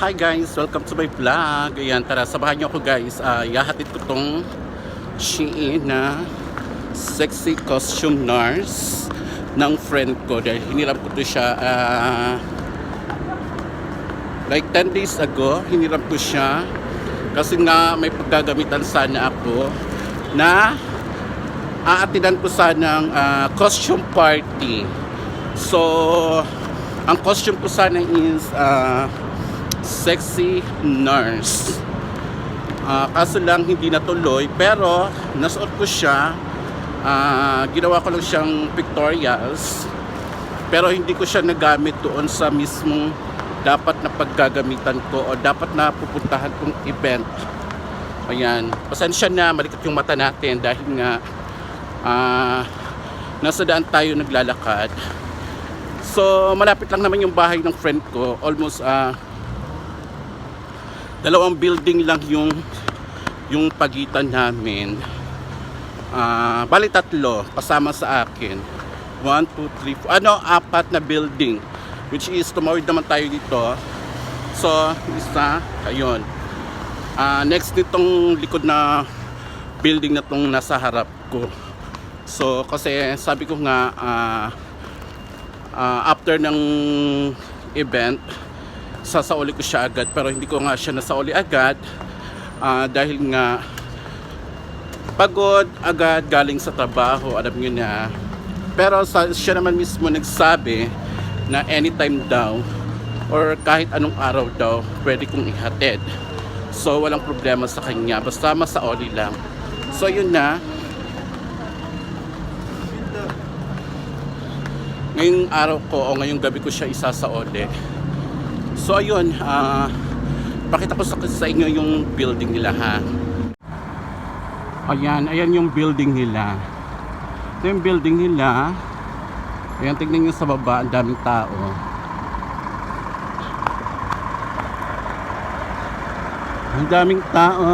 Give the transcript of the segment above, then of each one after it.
Hi guys, welcome to my vlog. Ayan, tara, sabahan niyo ako guys. Ah, yahatid ko tong Shein sexy costume nurse ng friend ko. Dahil hinirap ko to siya ah, like 10 days ago. Hinirap ko siya kasi nga may paggagamitan sana ako na aatidan ko sanang ah, costume party. So, ang costume ko sana is ah, sexy nurse. Ah, kaso lang hindi natuloy pero nasuot ko siya. Ah, ginawa ko lang siyang pictorials. Pero hindi ko siya nagamit doon sa mismong dapat na paggagamitan ko o dapat na pupuntahan kong event. Ayan. Pasensya na, malikot yung mata natin dahil nga ah, nasa daan tayo naglalakad. So, malapit lang naman yung bahay ng friend ko. Almost ah dalawang building lang yung yung pagitan namin. Ah, bali tatlo kasama sa akin. 1 2 3 ano apat na building which is tumawid naman tayo dito. So, isa ayun. Ah, next nitong likod na building na tong nasa harap ko. So, kasi sabi ko nga ah ah, after ng event sasauli ko siya agad pero hindi ko nga siya nasauli agad ah, dahil nga pagod agad galing sa trabaho alam niyo na. Pero sa, siya naman mismo nagsabi na anytime daw or kahit anong araw daw pwede kong ihatid. So walang problema sa kanya basta masaoli lang. So yun na. Ngayong araw ko o ngayong gabi ko siya isasaoli So ayun, ah pakita ko sa, sa inyo yung building nila ha. Ayan, ayan yung building nila. Ito yung building nila. Ayan, tignan nyo sa baba, ang daming tao. Ang daming tao,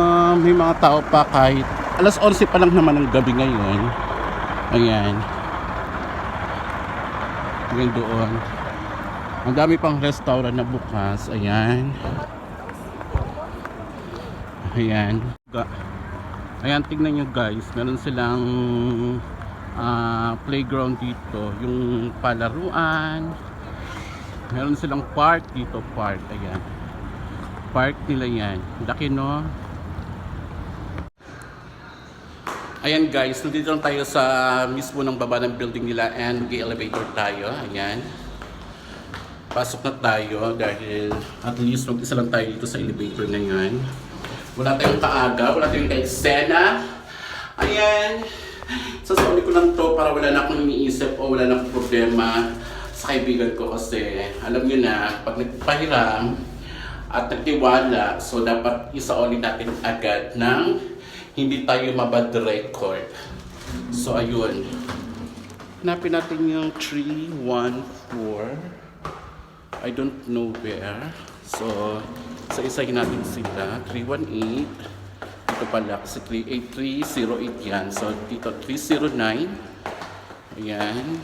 may mga tao pa kahit alas 11 pa lang naman ng gabi ngayon. Ayan. Ayan doon. Ang dami pang restaurant na bukas. Ayan. Ayan. Ayan, tignan nyo guys. Meron silang ah, playground dito. Yung palaruan. Meron silang park dito. Park. Ayan. Park nila yan. Laki no? Ayan guys, nandito lang tayo sa mismo ng baba ng building nila and mag-elevator tayo. Ayan pasok na tayo dahil at least mag-isa lang tayo dito sa elevator ngayon. Wala tayong kaaga, wala tayong ka-eksena. Ayan. Sasabi ko lang to para wala na akong iniisip o wala na akong problema sa kaibigan ko kasi alam nyo na, pag nagpahiram at nagtiwala, so dapat isauli natin agad ng hindi tayo mabad record. So ayun. Hanapin natin yung 314. I don't know where. So, sa isahin natin sila. 318. Dito pala kasi 38308 yan. So, dito 309. Ayan.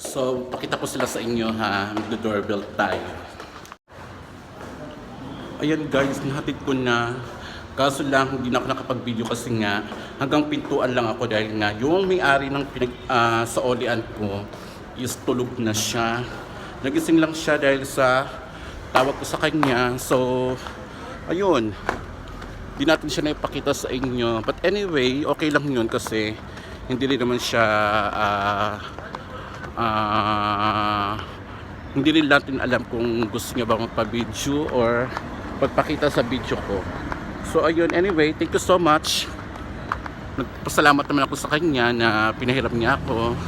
So, pakita ko sila sa inyo ha. Magdo-doorbell tayo. Ayan guys, nahatid ko na. Kaso lang, hindi na ako nakapag-video kasi nga hanggang pintuan lang ako dahil nga yung may-ari ng pinag, ah, sa olian ko is tulog na siya. Nagising lang siya dahil sa tawag ko sa kanya. So, ayun. Di natin siya naipakita sa inyo. But anyway, okay lang yun kasi hindi rin naman siya ah ah, hindi rin natin alam kung gusto niya ba magpa-video or pagpakita sa video ko. So ayun, anyway, thank you so much. Nagpasalamat naman ako sa kanya na pinahiram niya ako.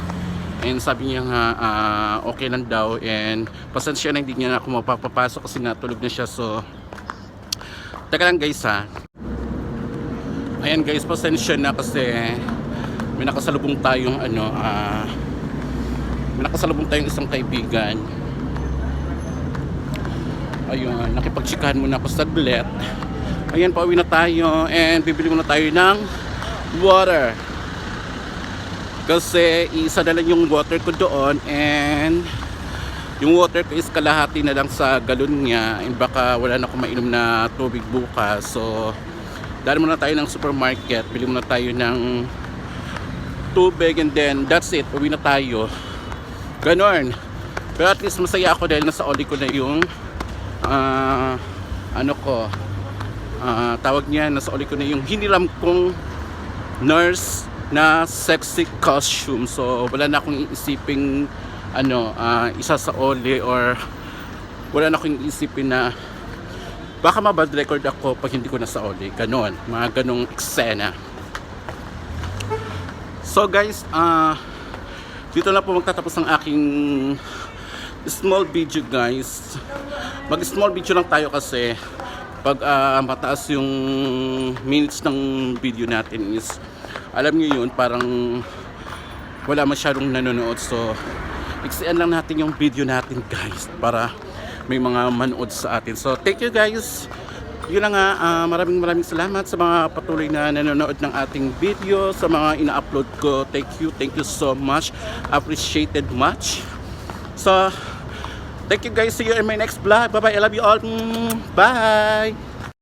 And sabi niya nga ah, okay lang daw and pasensya na hindi niya na ako mapapapasok kasi natulog na siya. So Teka lang guys ha. Ayan guys, pasensya na kasi may nakasalubong tayong ano ah may nakasalubong tayong isang kaibigan. Ayun, nakipagtsikahan muna ako saglit. Ayan, pauwi na tayo and bibili muna tayo ng water. Kasi isa na lang yung water ko doon and yung water ko is kalahati na lang sa galon niya and baka wala na akong mainom na tubig bukas. So dahil muna tayo ng supermarket bili muna tayo ng tubig and then that's it uwi na tayo. Ganon. Pero at least masaya ako dahil nasa oli ko na yung ah, ano ko ah, tawag niya nasa oli ko na yung hiniram kong nurse na sexy costume. So wala na akong iisiping ano ah, isa sa oli or wala na akong iisipin na baka mabad record ako pag hindi ko na sa oli. Ganon. Mga ganong eksena. So guys ah dito na po magtatapos ang aking small video guys. Mag small video lang tayo kasi pag ah, mataas yung minutes ng video natin is alam niyo yun parang wala masyadong nanonood so iksian lang natin yung video natin guys para may mga manood sa atin so thank you guys yun na nga ah, maraming maraming salamat sa mga patuloy na nanonood ng ating video sa mga ina-upload ko thank you thank you so much appreciated much so Thank you guys. See you in my next vlog. Bye bye. I love you all. Mm, Bye.